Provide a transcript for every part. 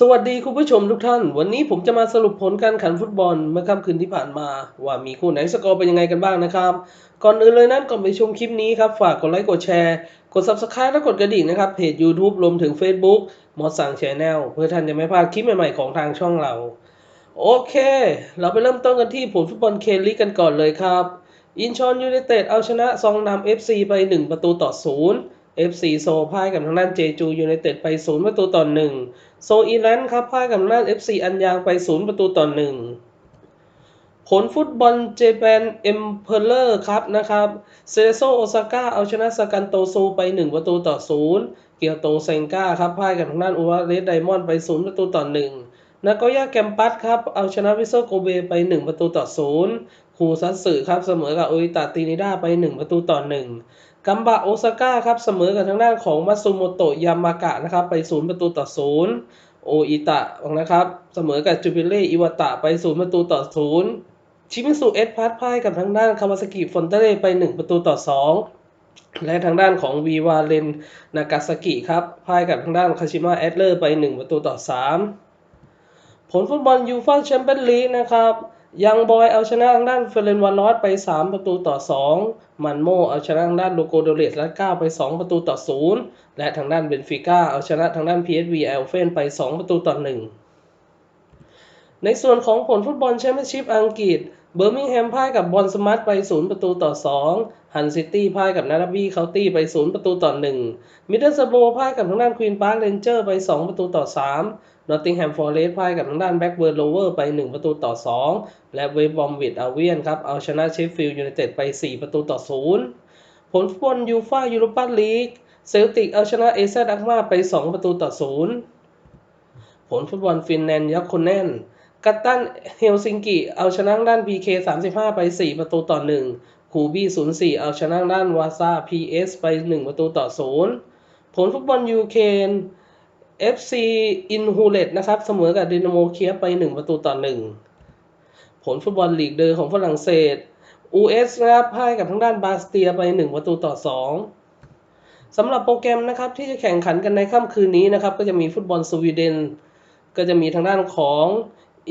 สวัสดีคุณผู้ชมทุกท่าน วันนี้ผมจะมาสรุปผลการแข่งขันฟุตบอลเมื่อค่ำคืนที่ผ่านมา ว่ามีคู่ไหนสกอร์เป็นยังไงกันบ้างนะครับ ก่อนอื่นเลยนั้นก่อนไปชมคลิปนี้ครับ ฝากกดไลค์กดแชร์ กด Subscribe และกดกระดิ่งนะครับ เพจ YouTube รวมถึง Facebook มอสั่งแชนแนลเพื่อท่านจะไม่พลาดคลิปใหม่ๆของทางช่องเรา โอเค เราไปเริ่มต้นกันที่ผลฟุตบอลเคลีกกันก่อนเลยครับ อินชอนยูไนเต็ดเอาชนะซองนำ FC ไป 1 ประตูต่อ0 FC โซพ่ายกับทางด้านเจจูยูไนเต็ดไป 0 ประตูต่อ 1 โซอีแลนด์ครับพ่ายกับทางด้าน FC อันยางไป 0 ประตูต่อ 1 ผลฟุตบอลเจแปนเอ็มเพลเลอร์ครับนะครับเซโซโอซาก้าเอาชนะสกันโตซูไป 1 ประตูต่อ 0 เกียวโตเซงก้าครับพ่ายกับทางด้านอุวาเรสไดมอนด์ไป 0 ประตูต่อ 1นากอยาแกมปัสครับเอาชนะวิโซโกเบไป 1 ประตูต่อ 0 คูซัตสึครับเสมอกับโออิตาตินิด้าไป 1 ประตูต่อ 1 กัมบะโอซาก้าครับเสมอกับทางด้านของมัตสึโมโตะยามากะนะครับไป0ประตูต่อ0โออิตะนะครับเสมอกับจูบิเล่อิวาตะไป0ประตูต่อ0ชิมิสุเอสพัทพ่ายกับทางด้านคาวาซากิฟอนเตเร่ไป 1 ประตูต่อ 2 และทางด้านของวีวาเลนนากาซากิครับพ่ายกับทางด้านคาชิมะแอดเลอร์ไป 1 ประตูต่อ 3 ผลฟุตบอลยูฟ่าแชมเปี้ยนลีกนะครับ ยังบอยเอาชนะทางด้านเฟเรนวานอสไป 3 ประตูต่อ 2 มันโมเอาชนะทางด้านโลโกโดเลสและ9ไป 2 ประตูต่อ 0 และทางด้านเบนฟิก้าเอาชนะทางด้าน PSV เอลเฟนไป 2 ประตูต่อ 1 ในส่วนของผลฟุตบอลแชมเปี้ยนชิพอังกฤษ เบอร์มิงแฮมพ่ายกับบอลสมาร์ทไป 0 ประตูต่อ 2 ฮันซิตี้พ่ายกับนาราบีเคาน์ตี้ไป 0 ประตูต่อ 1 มิดเดิลสโบพ่ายกับทางด้านควีนพาร์คเรนเจอร์ไป 2 ประตูต่อ 3 นอตติงแฮมฟอร์เรสต์พ่ายกับทางด้านแบ็กเบิร์นโรเวอร์ไป 1 ประตูต่อ 2 และเวฟบอมวิดอาเวียนครับ เอาชนะเชฟฟิลด์ยูไนเต็ดไป 4 ประตูต่อ 0 ผลฟุตบอลยูฟ่ายูโรปาลีก เซลติกเอาชนะเอเซดักมาไป 2 ประตูต่อ 0 ผลฟุตบอลฟินแลนด์ยักษ์คนแน่น กัตตันเฮลซิงกิเอาชนะด้าน PK 35 ไป 4 ประตูต่อ 1 คูบี้ 04 เอาชนะด้านวาซา PS ไป 1 ประตูต่อ 0 ผลฟุตบอลยูเคน FC อินฮูเลตนะครับ เสมอกับดินาโมเคียไป 1 ประตูต่อ 1 ผลฟุตบอลลีกเดอร์ของฝรั่งเศส US นะครับพ่ายกับทางด้านบาสเตียไป 1 ประตูต่อ 2สำหรับโปรแกรมนะครับที่จะแข่งขันกันในค่ำคืนนี้นะครับ ก็จะมีฟุตบอลสวีเดน ก็จะมีทางด้านของ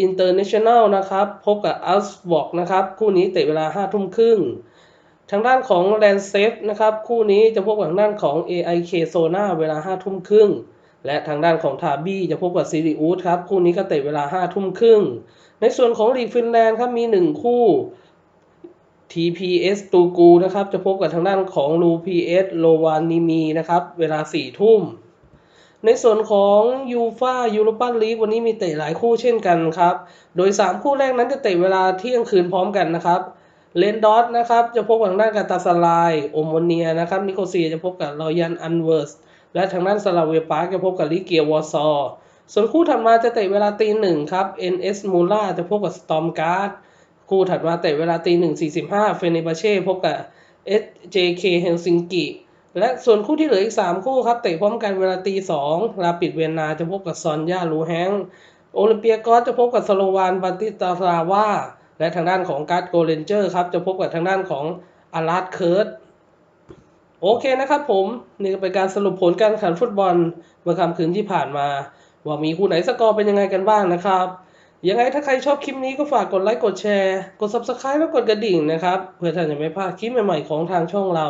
International นลนะครับ พบกับอัลส์บอกนะครับ คู่นี้เตะเวลา 5 ทุ่มครึ่ง ทางด้านของแลนเซฟนะครับ คู่นี้จะพบกับทางด้านของ AIK โซนาเวลา 5 ทุ่มครึ่ง และทางด้านของทาบี้จะพบกับซีรีอูสครับ คู่นี้ก็เตะเวลา 5 ทุ่มครึ่ง ในส่วนของลีกฟินแลนด์ครับมี 1 คู่ TPS ตูกูนะครับ จะพบกับทางด้านของลู PS โลวานิมีนะครับ เวลา 4 ทุ่ม ในส่วนของยูฟายูโรปาลีกวันนี้มีเตะหลายคู่เช่นกันครับ โดย 3 คู่แรกนั้นจะเตะเวลาเที่ยงคืนพร้อมกันนะครับเลนดอสนะครับจะพบกับทางด้านกาตาสลายโอมโมเนียนะครับนิโคเซียจะพบกับรอยันอันเวิร์สและทางด้านสลาเวปาร์จะพบกับลิเกียวอร์ซอส่วนคู่ถัดมาจะเตะเวลาตีหนึ่งครับ NS มูล่าจะพบกับสตอมการ์ดคู่ถัดมาเตะเวลาตีหนึ่งสี่สิบห้าเฟเนบาเช่พบกับ SJK เฮลซิงกิ และส่วนคู่ที่เหลืออีก 3 คู่ครับเตะพร้อมกันเวลาตีสองลาปิดเวียนนาจะพบกับซอนยาลูแฮงโอลิมเปียกอสจะพบกับสโลวานบาติตาซาวาและทางด้านของการ์ดโกเลนเจอร์ครับจะพบกับทางด้านของอาราดเคิร์ดโอเคนะครับผมนี่ก็เป็นการสรุปผลการแข่งขันฟุตบอลเมื่อค่ำคืนที่ผ่านมา ว่ามีคู่ไหนสกอร์เป็นยังไงกันบ้างนะครับยังไงถ้าใครชอบคลิปนี้ก็ฝากกดไลค์กดแชร์ กด Subscribe และกดกระดิ่งนะครับ เพื่อท่านจะไม่พลาดคลิปใหม่ๆของทางช่องเรา